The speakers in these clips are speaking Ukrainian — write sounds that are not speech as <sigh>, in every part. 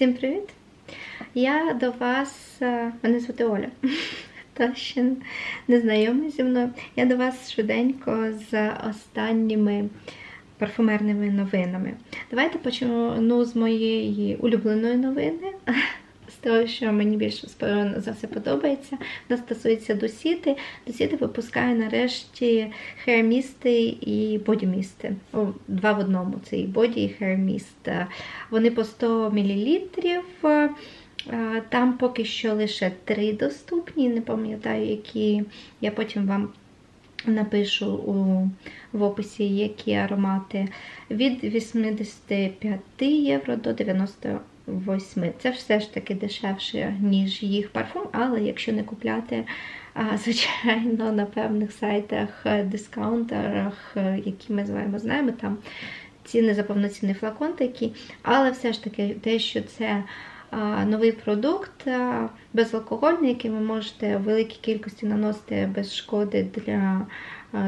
Всім привіт! Я до вас, е, мене звати Оля, <laughs> хто ще не знайомий зі мною. Я до вас швиденько з останніми парфумерними новинами. Давайте почну з моєї улюбленої новини. Того, що мені більше за все подобається, вона стосується Досіти. Досіти випускає нарешті херамісти і бодімісти. Два в одному це і боді, і хераміст. Вони по 100 мл. Там поки що лише три доступні, не пам'ятаю, які я потім вам напишу у, в описі, які аромати. Від 85 євро до 90 8. Це все ж таки дешевше, ніж їх парфум, але якщо не купляти, звичайно, на певних сайтах, е, дискаунтерах, е, які ми з вами знаємо, там ціни за повноцінний флакон такі, але все ж таки те, що це новий продукт безалкогольний, який ви можете в великій кількості наносити без шкоди для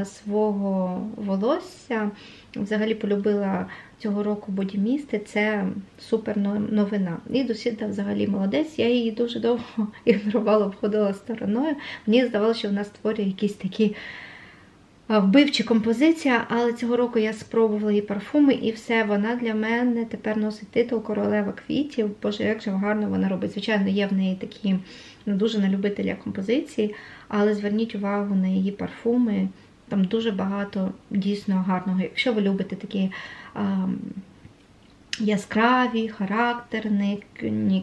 свого волосся. Взагалі полюбила цього року бодімісти, це супер новина. І Досіда взагалі молодець. Я її дуже довго <laughs> ігнорувала, обходила стороною. Мені здавалося, що вона створює якісь такі вбивчі композиції, але цього року я спробувала її парфуми, і все, вона для мене тепер носить титул королева квітів. Боже, як же гарно вона робить. Звичайно, є в неї такі ну, дуже на любителя композиції, але зверніть увагу на її парфуми. Там дуже багато дійсно гарного. Якщо ви любите такі а, яскраві, характерні,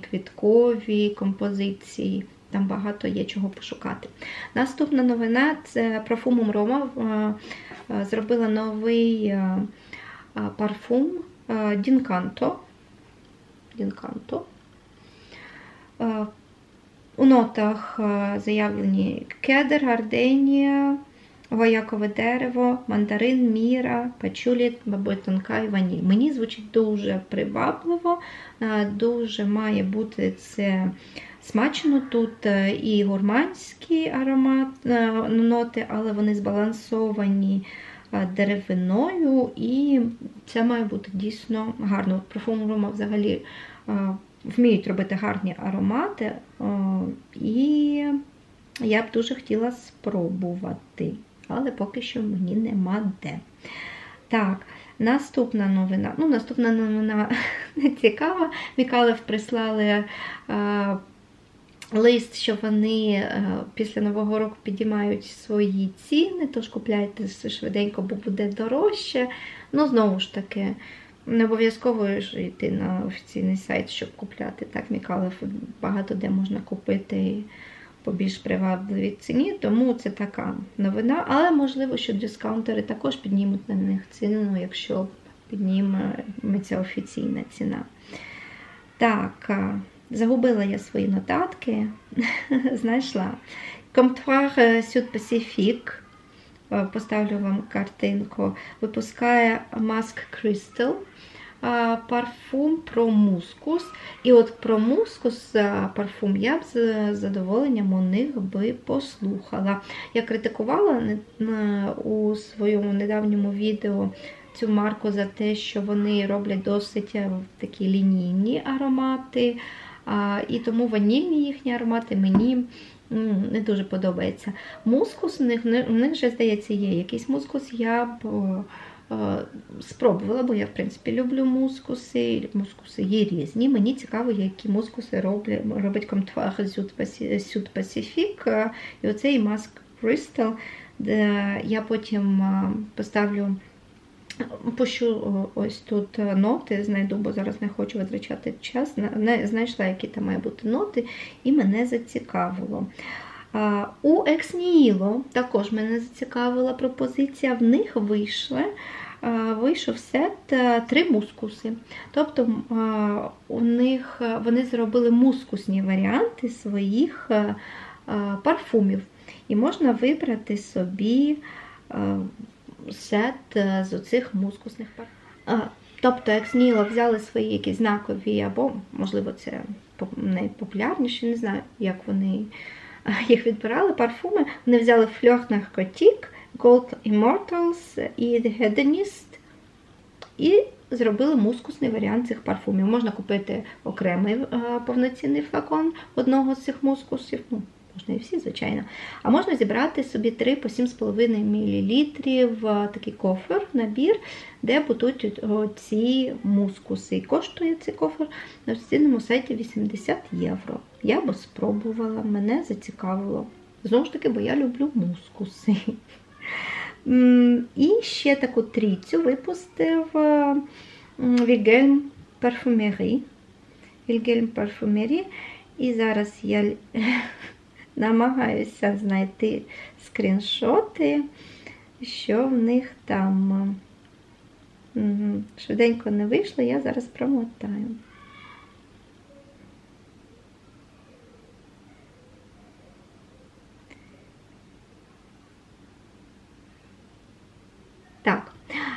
квіткові композиції, там багато є чого пошукати. Наступна новина це парфумом Рома зробила новий парфум Дінканто. Дінканто. У нотах заявлені кедр, гарденія, Воякове дерево, мандарин, міра, пачулі, бабитонка і ваніль. Мені звучить дуже привабливо, дуже має бути це смачно. Тут е, і гурманські аромат, е, ноти, але вони збалансовані е, деревиною, і це має бути дійсно гарно. Парфум Рома взагалі вміють робити гарні аромати, і я б дуже хотіла спробувати але поки що мені нема де. Так, наступна новина. Ну, наступна новина <laughs> не цікава. Мікалев прислали. А, Лист, що вони е, після Нового року підіймають свої ціни, тож купляйте швиденько, бо буде дорожче. Ну, знову ж таки, не обов'язково йти на офіційний сайт, щоб купляти. Так, Мікалев багато де можна купити по більш привабливій ціні, тому це така новина. Але можливо, що дискаунтери також піднімуть на них ціну, якщо підніметься офіційна ціна. Так, загубила я свої нотатки, <laughs> знайшла. Comptoir Sud Pacific, поставлю вам картинку, випускає Mask Crystal парфум про мускус. І от про мускус парфум я б з задоволенням у них би послухала. Я критикувала у своєму недавньому відео цю марку за те, що вони роблять досить е, такі лінійні аромати. І тому ванільні їхні аромати мені не дуже подобається. Мускус у них, у них вже, здається, є якийсь мускус. я б Е, спробувала, бо я, в принципі, люблю мускуси. Мускуси є різні. Мені цікаво, які мускуси роблять, робить Comtoir Sud Pacific. І оцей Mask Crystal, де я потім е, поставлю. Пущу ось тут ноти, знайду, бо зараз не хочу витрачати час. Не знайшла, які там мають бути ноти, і мене зацікавило. У Ексніло також мене зацікавила пропозиція. В них вийшли, вийшов сет е, три мускуси. Тобто у них вони зробили мускусні варіанти своїх е, парфумів. І можна вибрати собі е, сет з оцих мускусних парфумів. Тобто, Ексніло взяли свої якісь знакові, або, можливо, це найпопулярніші, не знаю, як вони <laughs> їх відбирали парфуми. Вони взяли фльох наркотік, Gold Immortals і The Hedonist. І зробили мускусний варіант цих парфумів. Можна купити окремий е, повноцінний флакон одного з цих мускусів. Можна і всі, звичайно. А можна зібрати собі 3 по 7,5 мл е, такий кофер, набір, де будуть ці мускуси. І коштує цей кофер на офіційному сайті 80 євро. Я би спробувала, мене зацікавило. Знову ж таки, бо я люблю мускуси. <laughs> І ще таку трійцю випустив е, м, Wilhelm Parfumerie. Wilhelm Parfumerie. І зараз я <laughs> намагаюся знайти скріншоти, що в них там. Швиденько не вийшло, я зараз промотаю. Так.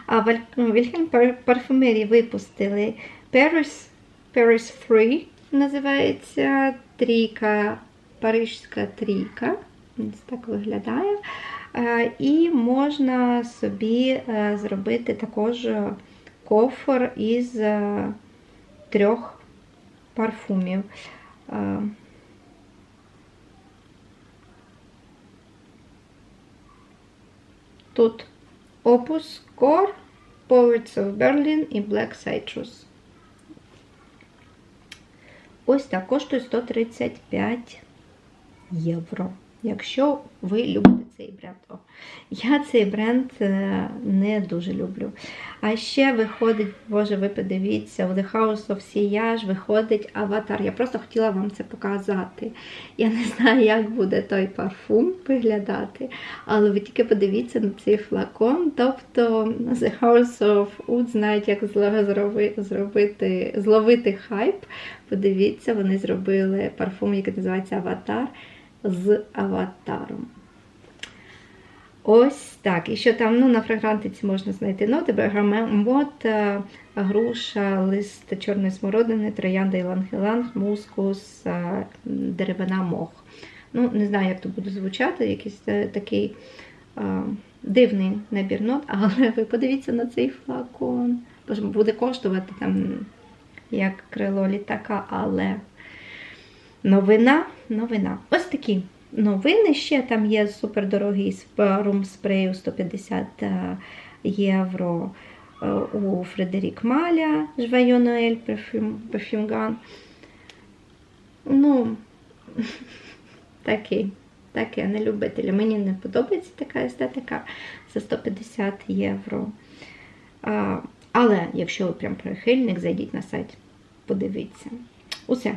А Вільхельм Парфумері випустили Paris, Paris 3, називається трійка, парижська трійка. Ось так виглядає. Е, І можна собі е, зробити також кофр із е, трьох парфумів. Е, Тут Opus Core, Poets of Berlin і Black Citrus. Ось так коштує 135 євро. Якщо ви любите цей бренд. О, я цей бренд е, не дуже люблю. А ще виходить, боже, ви подивіться, у The House of Sillage виходить аватар. Я просто хотіла вам це показати. Я не знаю, як буде той парфум виглядати, але ви тільки подивіться на цей флакон. Тобто The House of Wood знають, як зробити, зловити хайп. Подивіться, вони зробили парфум, який називається Аватар з аватаром. Ось так. І що там ну, на фрагрантиці можна знайти ноти, бергамот, е, груша, лист чорної смородини, троянда іланг-іланг, мускус, е, деревина мох. Ну, не знаю, як то буде звучати, якийсь е, такий е, дивний набір нот, але ви подивіться на цей флакон. Бо буде коштувати там як крило літака, але новина, новина. Ось такі новини. Ще там є супердорогий рум спрею 150 євро е, у Фредерік Маля Жвайо Ноель Перфюмган. Ну, <laughs> такий. Таке не любителя. Мені не подобається така естетика за 150 євро. А, але якщо ви прям прихильник, зайдіть на сайт, подивіться. Усе.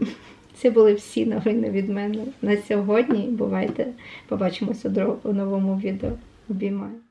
<laughs> Це були всі новини від мене на сьогодні. Бувайте, побачимося у новому відео. Обіймаю.